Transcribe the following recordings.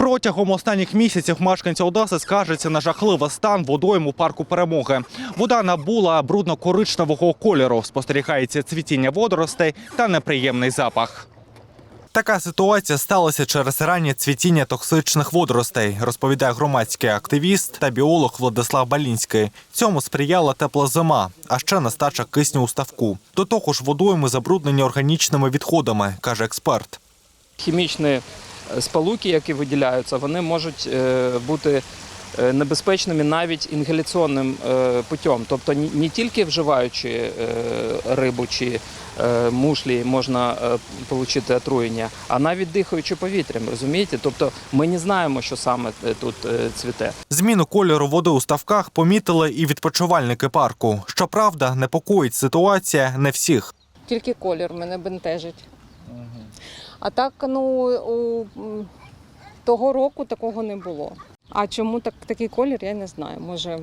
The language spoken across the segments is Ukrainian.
Протягом останніх місяців мешканці Одеси скаржаться на жахливий стан водойм у парку перемоги. Вода набула брудно-коричневого кольору. Спостерігається цвітіння водоростей та неприємний запах. Така ситуація сталася через раннє цвітіння токсичних водоростей, розповідає громадський активіст та біолог Владислав Балінський. Цьому сприяла тепла зима, а ще нестача кисню у ставку. До того ж, водойми забруднені органічними відходами, каже експерт. хімічні сполуки, які виділяються, вони можуть е, бути е, небезпечними навіть інгаляційним е, путем. Тобто не тільки вживаючи рибу чи мушлі можна отримати отруєння, а навіть дихаючи повітрям, розумієте? Тобто ми не знаємо, що саме тут цвіте. Зміну кольору води у ставках помітили і відпочивальники парку. Щоправда, непокоїть ситуація не всіх. Тільки колір мене бентежить. А так, ну, у того року такого не було. А чому так, такий колір, я не знаю. Може,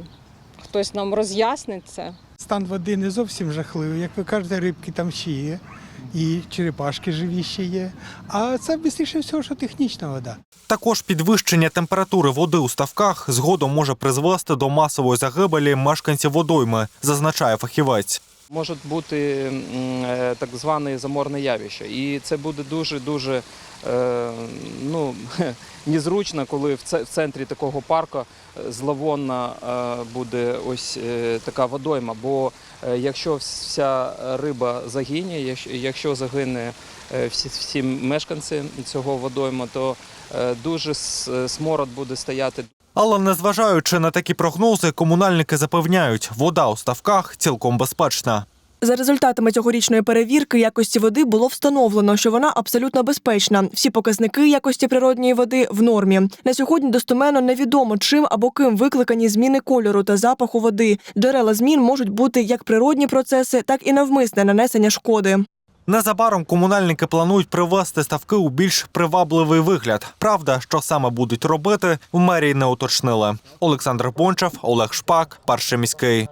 хтось нам роз'яснить це. Стан води не зовсім жахливий. Як ви кажете, рибки там ще є, і черепашки живі ще є. А це більше всього, що технічна вода. Також підвищення температури води у ставках згодом може призвести до масової загибелі мешканців водойми, зазначає фахівець. Можуть бути е, так зване заморне явище. І це буде дуже-дуже е, ну, незручно, коли в центрі такого парку е, зловонна буде ось така водойма. Бо якщо вся риба загине, якщо- загине всі, всі мешканці цього водойма, то дуже смород буде стояти Але незважаючи на такі прогнози, комунальники запевняють, вода у ставках цілком безпечна. За результатами цьогорічної перевірки якості води було встановлено, що вона абсолютно безпечна. Всі показники якості природньої води в нормі. На сьогодні достоменно невідомо, чим або ким викликані зміни кольору та запаху води. Джерела змін можуть бути як природні процеси, так і навмисне нанесення шкоди. Незабаром комунальники планують привести ставки у більш привабливий вигляд. Правда, що саме будуть робити, в мерії не уточнили. Олександр Бончев, Олег Шпак, перший міський.